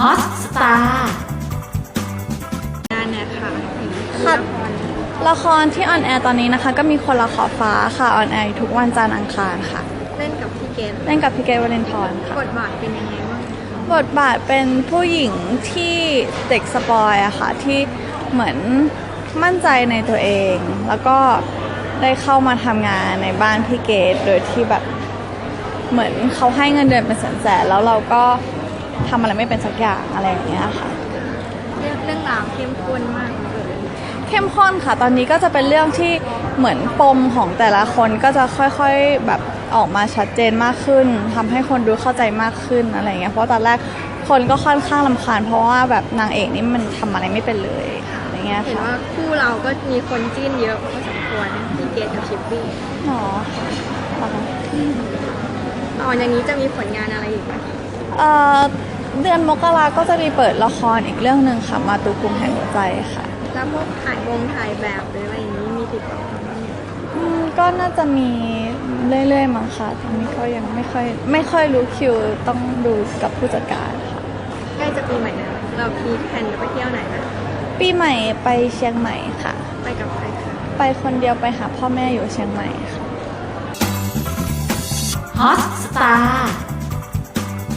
ฮอตสตาร์งานเนี่ยค่ะถึงค่ะละครละครที่ออนแอร์ตอนนี้นะคะ ก็มีคนละขอบฟ้าค่ะออนแอร์ทุกวันจันทร์อังคารค่ะ เล่นกับพี่เกณฑ์เล่นกับพี่เกรทวาเลนทรค่ะบทบาทเป็นยังไงบ้างบทบาทเป็นผู้หญิงที่เด็กสปอยอะค่ะ ที่เหมือนมั่นใจในตัวเอง แล้วก็ได้เข้ามาทำงานในบ้านพี่เกดโดยที่แบบเหมือนเขาให้เงินเดือนเป็นแสนๆแล้วเราก็ ทำอะไรไม่เป็นสักอย่างอะไรอย่างเงี้ยค่ะ เรื่องเรื่องราวเข้มข้นมากเลย เข้มข้นค่ะ ตอนนี้ก็จะเป็นเรื่องที่เหมือนปมของแต่ละคนก็จะค่อยๆแบบออกมาชัดเจนมากขึ้นทำให้คนดูเข้าใจมากขึ้นอะไรอย่างเงี้ยเพราะตอนแรกคนก็ค่อนข้างลำคาญ เพราะว่าแบบนางเอกนี่มันทำอะไรไม่เป็นเลยอะไรเงี้ยเห็นค่ะว่าคู่เราก็มีคนจิ้นเยอะพอสมควรพี่เกณฑ์กับชิปปี้หรอค่ะ ตอนอย่างนี้จะมีผลงานอะไรอีกไหม เอ่อเดือนมกราก็จะมีเปิดละครอีกเรื่องหนึ่งค่ะ มาตูกรุงแห่งหัวใจค่ะแล้วพวกถ่ายวงถ่ายแบบหรืออะไรอย่างนี้มีติดต่อมาบ้างไหมอืมก็น่าจะมีเรื่อยๆมั้งค่ะตอนนี้ก็ยังไม่ค่อยไม่ค่อยรู้คิวต้องดูกับผู้จัดการค่ะ ใกล้จะปีใหม่แล้วเรามีแผนจะไปเที่ยวไหนนะปีใหม่ไปเชียงใหม่ค่ะ ไปกับใครคะไปคนเดียวไปหาพ่อแม่อยู่เชียงใหม่ค่ะ ฮอตสตาร์